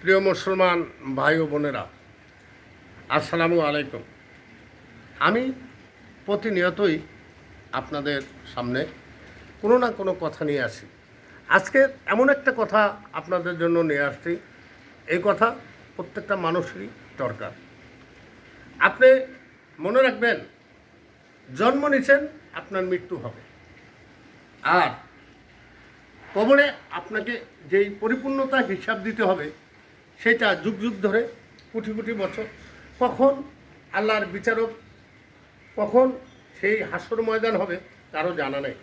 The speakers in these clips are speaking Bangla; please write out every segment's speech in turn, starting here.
প্রিয় মুসলমান ভাই ও বোনেরা, আসসালামু আলাইকুম। আমি প্রতিনিয়তই আপনাদের সামনে কোনো না কোনো কথা নিয়ে আসি। আজকে এমন একটা কথা আপনাদের জন্য নিয়ে আসছি। এই কথা প্রত্যেকটা মানুষেরই দরকার। আপনি মনে রাখবেন, জন্ম নিছেন আপনার মৃত্যু হবে। আর কবরে আপনাকে যেই পরিপূর্ণতা হিসাব দিতে হবে সেটা যুগ যুগ ধরে, কোটি কোটি বছর। কখন আল্লাহর বিচারক, কখন সেই হাসর ময়দান হবে তারও জানা নেই।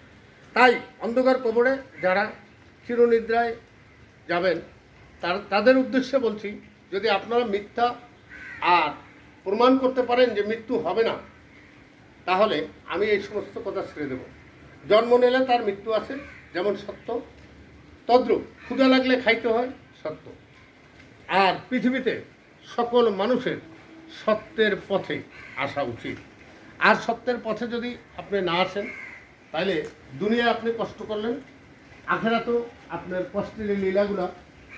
তাই অন্ধকার কবরে যারা চিরনিদ্রায় যাবেন, তার, তাদের উদ্দেশ্যে বলছি, যদি আপনারা মিথ্যা আর প্রমাণ করতে পারেন যে মৃত্যু হবে না, তাহলে আমি এই সমস্ত কথা ছেড়ে দেব। জন্ম নিলে তার মৃত্যু আছে, যেমন সত্য। তদ্রূপ ক্ষুদা লাগলে খাইতে হয়, সত্য। আর পৃথিবীতে সকল মানুষের সত্যের পথে আসা উচিত। আর সত্যের পথে যদি আপনি না আসেন তাহলে দুনিয়া আপনি কষ্ট করলেন আখেরা তো আপনার কষ্টের লীলাগুলা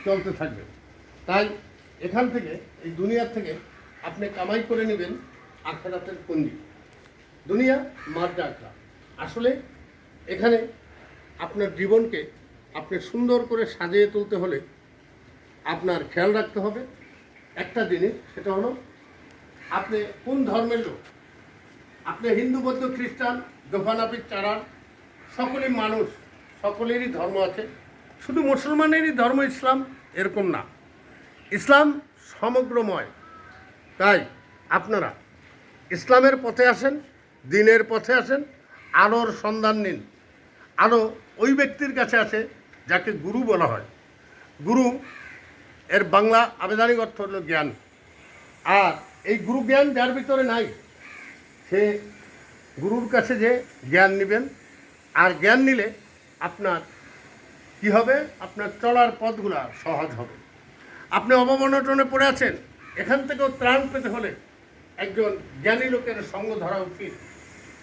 চলতে থাকবে। তাই এখান থেকে, এই দুনিয়ার থেকে আপনি কামাই করে নেবেন আখেরাতের পুঞ্জি দুনিয়া মাদ্রা আখড়া আসলে এখানে আপনার জীবনকে আপনি সুন্দর করে সাজিয়ে তুলতে হলে আপনার খেয়াল রাখতে হবে। একটা জিনিস, সেটা হলো, আপনি কোন ধর্মের লোক? আপনি হিন্দু, বৌদ্ধ, খ্রিস্টান, দোফানাপির চারান, সকলেই মানুষ, সকলেরই ধর্ম আছে। শুধু মুসলমানেরই ধর্ম ইসলাম, এরকম না। ইসলাম সমগ্রময়। তাই আপনারা ইসলামের পথে আসেন, দিনের পথে আসেন, আলোর সন্ধান নিন। আলো ওই ব্যক্তির কাছে আছে যাকে গুরু বলা হয়। গুরু এর বাংলা আবেদনিক অর্থ হলো জ্ঞান। আর এই গুরু জ্ঞান যার ভিতরে নাই, সে গুরুর কাছে যে জ্ঞান নেবেন, আর জ্ঞান নিলে আপনার কি হবে? আপনার চলার পথগুলা সহজ হবে। আপনি অবমনটনে পড়ে আছেন, এখান থেকেও ত্রাণ পেতে হলে একজন জ্ঞানী লোকের সঙ্গ ধরা উচিত।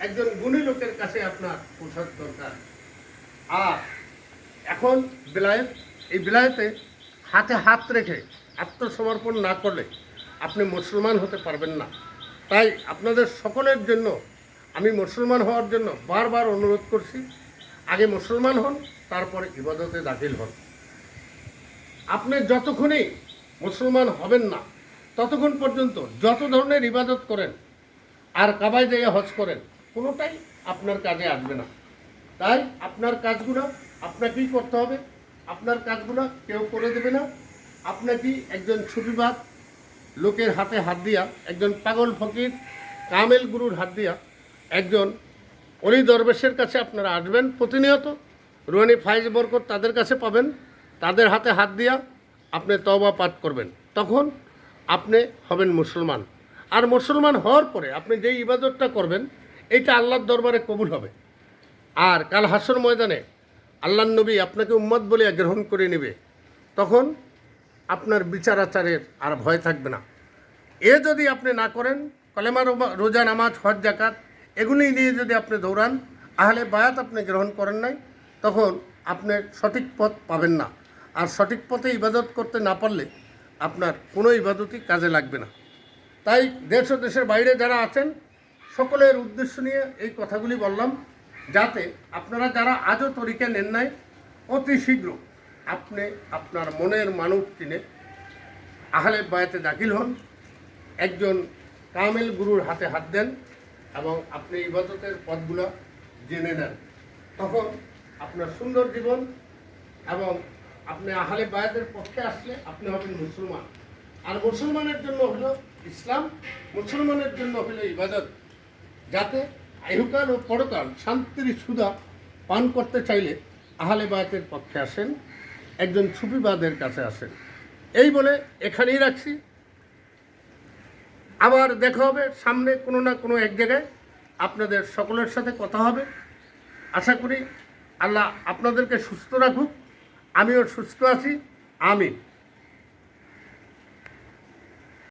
একজন গুণী লোকের কাছে আপনার পোশাক দরকার। আর এখন বিলায়ত, এই বিলায়তে হাতে হাত রেখে আত্মসমর্পণ না করলে আপনি মুসলমান হতে পারবেন না। তাই আপনাদের সকলের জন্য আমি মুসলমান হওয়ার জন্য বারবার অনুরোধ করছি, আগে মুসলমান হন, তারপরে ইবাদতে দাখিল হন। আপনি যতক্ষণই মুসলমান হবেন না, ততক্ষণ পর্যন্ত যত ধরনের ইবাদত করেন, আর কাবায় যাইয়া হজ করেন, কোনোটাই আপনার কাজে আসবে না। তাই আপনার কাজগুলো আপনাকেই করতে হবে। আপনার কাজগুলো কেউ করে দেবে না। আপনাকে একজন ছুটিবাদ লোকের হাতে হাত দিয়া, একজন পাগল ফকির, কামেল গুরুর হাত দিয়া একজন অলি দরবেশের কাছে আপনারা আসবেন। প্রতিনিয়ত রুহানি ফাইজ বরকত তাদের কাছে পাবেন। তাদের হাতে হাত দিয়া আপনি তবা পাঠ করবেন। তখন আপনি হবেন মুসলমান। আর মুসলমান হওয়ার পরে আপনি যেই ইবাদতটা করবেন এইটা আল্লাহর দরবারে কবুল হবে। আর কাল হাসর ময়দানে আল্লাহ নবী আপনাকে উম্মত বলে গ্রহণ করে নেবে, তখন আপনার বিচার আচারের আর ভয় থাকবে না। এ যদি আপনি না করেন, কলেমা রোজা, নামাজ, হজ জাকাত এগুলি নিয়ে যদি আপনি দৌড়ান তাহলে বায়াত আপনি গ্রহণ করেন নাই, তখন আপনি সঠিক পথ পাবেন না। আর সঠিক পথে ইবাদত করতে না পারলে আপনার কোনো ইবাদতই কাজে লাগবে না। তাই দেশ ও দেশের বাইরে যারা আছেন, সকলের উদ্দেশ্য নিয়ে এই কথাগুলি বললাম। যাতে আপনারা যারা আজও তরিকে নেন নাই, অতি শীঘ্র আপনি আপনার মনের মানুষ চিনে আহলে বায়াতে দাখিল হন। একজন কামেল গুরুর হাতে হাত দেন এবং আপনি ইবাদতের পথগুলো জেনে নেন। তখন আপনার সুন্দর জীবন এবং আপনি আহলে বায়াতের পক্ষে আসলে আপনি হবেন মুসলমান। আর মুসলমানের জন্য হলো ইসলাম, মুসলমানের জন্য হলো ইবাদত। যাতে ইহুকাল ও পরকাল শান্তির সুধা পান করতে চাইলে আহলে বায়াতের পক্ষে আসেন, একজন সুফিবাদের কাছে আসেন। এই বলে এখানেই রাখছি। আবার দেখা হবে সামনে কোনো না কোনো এক জায়গায়। আপনাদের সকলের সাথে কথা হবে। আশা করি আল্লাহ আপনাদেরকে সুস্থ রাখুক। আমিও সুস্থ আছি। আমিন।